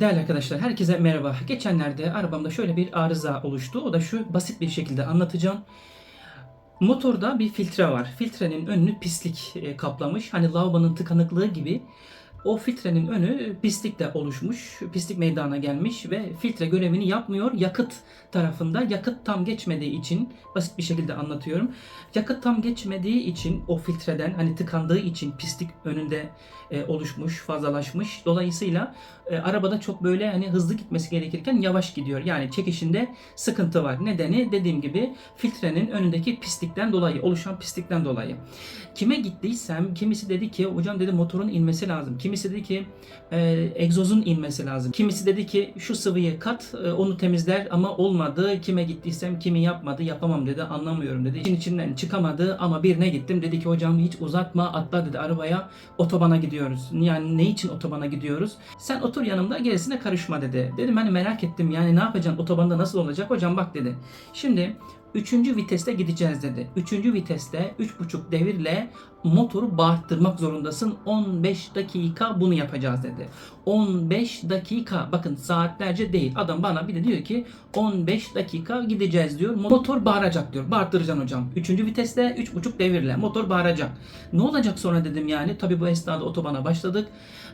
Değerli arkadaşlar, herkese merhaba. Geçenlerde arabamda şöyle bir arıza oluştu. O da şu basit bir şekilde anlatacağım. Motorda bir filtre var. Filtrenin önünü pislik e, kaplamış. Hani lavabonun tıkanıklığı gibi. O filtrenin önü pislikle oluşmuş. Pislik meydana gelmiş ve filtre görevini yapmıyor. Yakıt tarafında yakıt tam geçmediği için basit bir şekilde anlatıyorum. Yakıt tam geçmediği için o filtreden hani tıkandığı için pislik önünde e, oluşmuş, fazlalaşmış. Dolayısıyla e, arabada çok böyle hani hızlı gitmesi gerekirken yavaş gidiyor. Yani çekişinde sıkıntı var. Nedeni dediğim gibi filtrenin önündeki pislikten dolayı, oluşan pislikten dolayı. Kime gittiysem kimisi dedi ki hocam dedi motorun inmesi lazım. Kimisi dedi ki e, egzozun inmesi lazım. Kimisi dedi ki şu sıvıyı kat e, onu temizler ama olmadı. Kime gittiysem kimi yapmadı yapamam dedi anlamıyorum dedi. İçin içinden çıkamadı ama birine gittim dedi ki hocam hiç uzatma atla dedi arabaya otobana gidiyoruz. Yani ne için otobana gidiyoruz? Sen otur yanımda gerisine karışma dedi. Dedim hani merak ettim yani ne yapacaksın otobanda nasıl olacak hocam bak dedi. Şimdi Üçüncü viteste gideceğiz dedi. Üçüncü viteste 3.5 devirle motoru bağırttırmak zorundasın. 15 dakika bunu yapacağız dedi. 15 dakika bakın saatlerce değil. Adam bana bir de diyor ki 15 dakika gideceğiz diyor. Motor bağıracak diyor. Bağırttıracaksın hocam. Üçüncü viteste 3.5 devirle motor bağıracak. Ne olacak sonra dedim yani. Tabi bu esnada otobana başladık.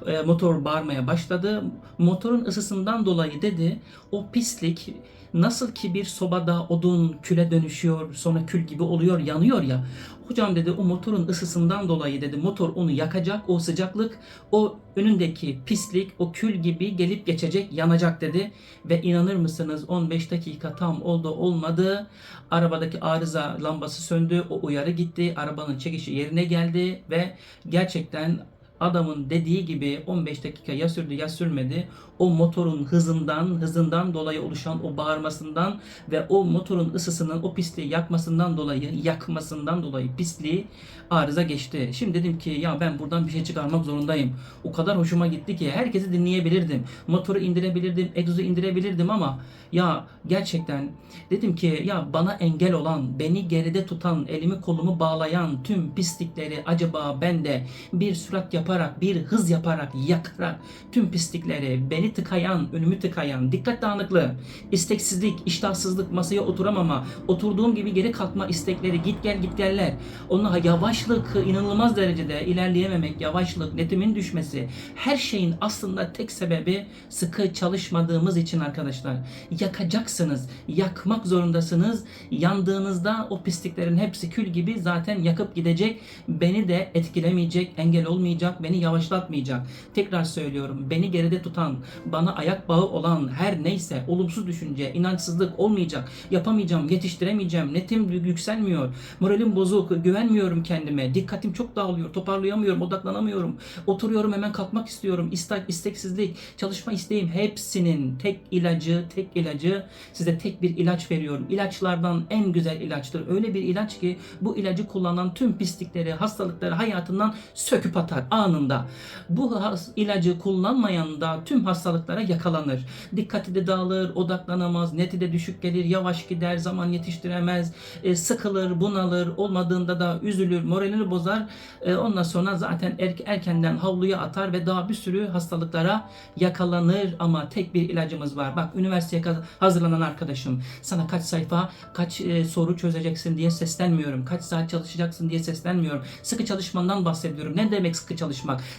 E, motor bağırmaya başladı. Motorun ısısından dolayı dedi o pislik nasıl ki bir sobada odun küle dönüşüyor sonra kül gibi oluyor yanıyor ya. Hocam dedi o motorun ısısından dolayı dedi motor onu yakacak o sıcaklık o önündeki pislik o kül gibi gelip geçecek yanacak dedi. Ve inanır mısınız 15 dakika tam oldu olmadı. Arabadaki arıza lambası söndü o uyarı gitti arabanın çekişi yerine geldi ve gerçekten adamın dediği gibi 15 dakika ya sürdü ya sürmedi. O motorun hızından, hızından dolayı oluşan o bağırmasından ve o motorun ısısının o pisliği yakmasından dolayı, yakmasından dolayı pisliği arıza geçti. Şimdi dedim ki ya ben buradan bir şey çıkarmak zorundayım. O kadar hoşuma gitti ki herkesi dinleyebilirdim. Motoru indirebilirdim, egzozu indirebilirdim ama ya gerçekten dedim ki ya bana engel olan, beni geride tutan, elimi kolumu bağlayan tüm pislikleri acaba ben de bir sürat yaparak, bir hız yaparak, yakarak tüm pislikleri, beni tıkayan, önümü tıkayan, dikkat dağınıklığı, isteksizlik, iştahsızlık, masaya oturamama, oturduğum gibi geri kalkma istekleri, git gel git geller, onunla yavaşlık, inanılmaz derecede ilerleyememek, yavaşlık, netimin düşmesi, her şeyin aslında tek sebebi sıkı çalışmadığımız için arkadaşlar. Yakacaksınız, yakmak zorundasınız. Yandığınızda o pisliklerin hepsi kül gibi zaten yakıp gidecek. Beni de etkilemeyecek, engel olmayacak, beni yavaşlatmayacak. Tekrar söylüyorum, beni geride tutan, bana ayak bağı olan her neyse olumsuz düşünce, inançsızlık olmayacak. Yapamayacağım, yetiştiremeyeceğim, netim yükselmiyor, moralim bozuk, güvenmiyorum kendime, dikkatim çok dağılıyor, toparlayamıyorum, odaklanamıyorum. Oturuyorum hemen kalkmak istiyorum. İstek, isteksizlik, çalışma isteğim hepsinin tek ilacı, tek ilacı size tek bir ilaç veriyorum. İlaçlardan en güzel ilaçtır. Öyle bir ilaç ki bu ilacı kullanan tüm pislikleri, hastalıkları hayatından söküp atar anında. Bu ilacı kullanmayan da tüm hastalıklara yakalanır. Dikkati de dağılır, odaklanamaz, neti de düşük gelir, yavaş gider, zaman yetiştiremez, e, sıkılır, bunalır, olmadığında da üzülür, moralini bozar. E, ondan sonra zaten er- erkenden havluya atar ve daha bir sürü hastalıklara yakalanır ama tek bir ilacımız var. Bak üniversiteye hazırlanan arkadaşım sana kaç sayfa, kaç e, soru çözeceksin diye seslenmiyorum. Kaç saat çalışacaksın diye seslenmiyorum. Sıkı çalışmandan bahsediyorum. Ne demek sıkı çalışmak?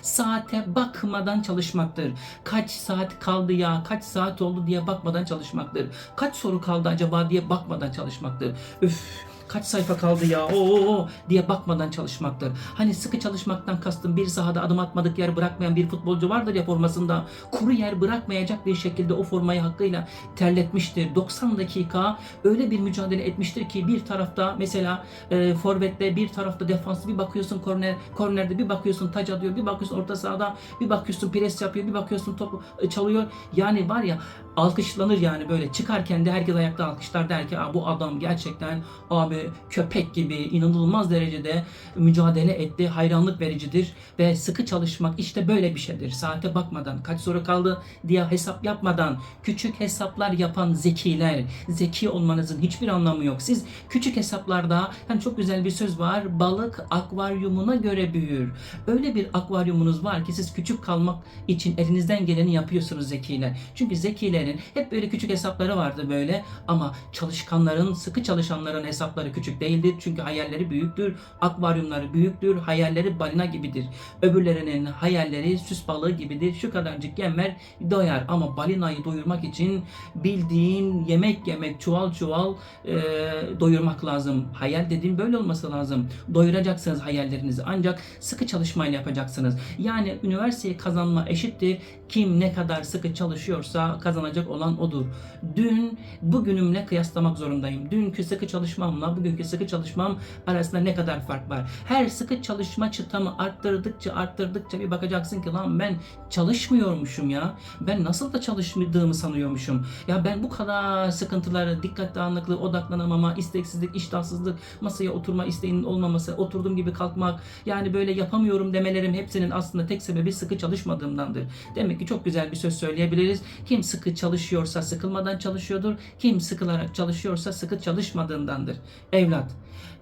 Saate bakmadan çalışmaktır. Kaç saat kaldı ya, kaç saat oldu diye bakmadan çalışmaktır. Kaç soru kaldı acaba diye bakmadan çalışmaktır. Üf kaç sayfa kaldı ya o diye bakmadan çalışmaktır. Hani sıkı çalışmaktan kastım bir sahada adım atmadık yer bırakmayan bir futbolcu vardır ya formasında kuru yer bırakmayacak bir şekilde o formayı hakkıyla terletmiştir. 90 dakika öyle bir mücadele etmiştir ki bir tarafta mesela e, forvette bir tarafta defanslı bir bakıyorsun korner kornerde bir bakıyorsun taç atıyor bir bakıyorsun orta sahada bir bakıyorsun pres yapıyor bir bakıyorsun top e, çalıyor. Yani var ya alkışlanır yani böyle. Çıkarken de herkes ayakta alkışlar der ki "Aa, bu adam gerçekten abi köpek gibi inanılmaz derecede mücadele etti hayranlık vericidir ve sıkı çalışmak işte böyle bir şeydir. Saate bakmadan kaç soru kaldı? Diye hesap yapmadan küçük hesaplar yapan zekiler. Zeki olmanızın hiçbir anlamı yok. Siz küçük hesaplarda hani çok güzel bir söz var balık akvaryumuna göre büyür. Öyle bir akvaryumunuz var ki siz küçük kalmak için elinizden geleni yapıyorsunuz zekiler çünkü zekilerin hep böyle küçük hesapları vardı böyle ama çalışkanların, sıkı çalışanların hesapları küçük değildir. Çünkü hayalleri büyüktür, akvaryumları büyüktür, hayalleri balina gibidir. Öbürlerinin hayalleri süs balığı gibidir. Şu kadarcık yemer doyar ama balinayı doyurmak için bildiğin yemek yemek çuval çuval e, doyurmak lazım. Hayal dediğim böyle olması lazım. Doyuracaksınız hayallerinizi ancak sıkı çalışmayla yapacaksınız. Yani üniversiteyi kazanma eşittir. Kim ne kadar sıkı çalışıyorsa kazanacak olan odur. Dün bugünümle kıyaslamak zorundayım. Dünkü sıkı çalışmamla bugünkü sıkı çalışmam arasında ne kadar fark var? Her sıkı çalışma çıtamı arttırdıkça arttırdıkça bir bakacaksın ki lan ben çalışmıyormuşum ya. Ben nasıl da çalışmadığımı sanıyormuşum. Ya ben bu kadar sıkıntıları, dikkat dağınıklığı, odaklanamama, isteksizlik, iştahsızlık, masaya oturma isteğinin olmaması, oturduğum gibi kalkmak, yani böyle yapamıyorum demelerim hepsinin aslında tek sebebi sıkı çalışmadığımdandır. Demek ki çok güzel bir söz söyleyebiliriz. Kim sıkı çalışıyorsa sıkılmadan çalışıyordur. Kim sıkılarak çalışıyorsa sıkı çalışmadığındandır. Evlat,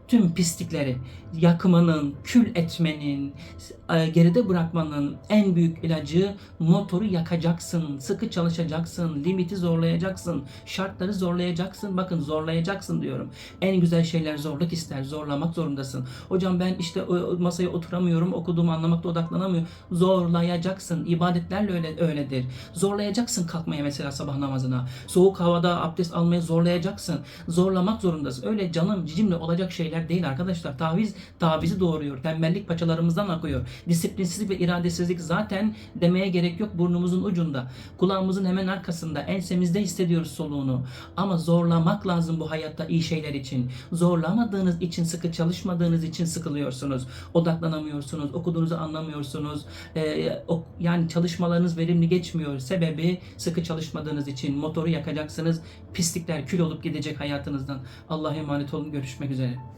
tüm pislikleri yakmanın, kül etmenin, e, geride bırakmanın en büyük ilacı motoru yakacaksın, sıkı çalışacaksın, limiti zorlayacaksın, şartları zorlayacaksın. Bakın zorlayacaksın diyorum. En güzel şeyler zorluk ister, zorlamak zorundasın. Hocam ben işte masaya oturamıyorum, okuduğumu anlamakta odaklanamıyorum. Zorlayacaksın. İbadetlerle öyle öyledir. Zorlayacaksın kalkmaya mesela sabah namazına. Soğuk havada abdest almaya zorlayacaksın. Zorlamak zorundasın. Öyle canım cicimle olacak şeyler değil arkadaşlar. Taviz tavizi doğuruyor. Tembellik paçalarımızdan akıyor. Disiplinsizlik ve iradesizlik zaten demeye gerek yok burnumuzun ucunda. Kulağımızın hemen arkasında, ensemizde hissediyoruz soluğunu. Ama zorlamak lazım bu hayatta iyi şeyler için. Zorlamadığınız için, sıkı çalışmadığınız için sıkılıyorsunuz. Odaklanamıyorsunuz, okuduğunuzu anlamıyorsunuz. Ee, o- yani çalışmalarınız verimli geçmiyor. Sebebi sıkı çalışmadığınız için. Motoru yakacaksınız. Pislikler kül olup gidecek hayatınızdan. Allah'a emanet olun. Görüşmek üzere.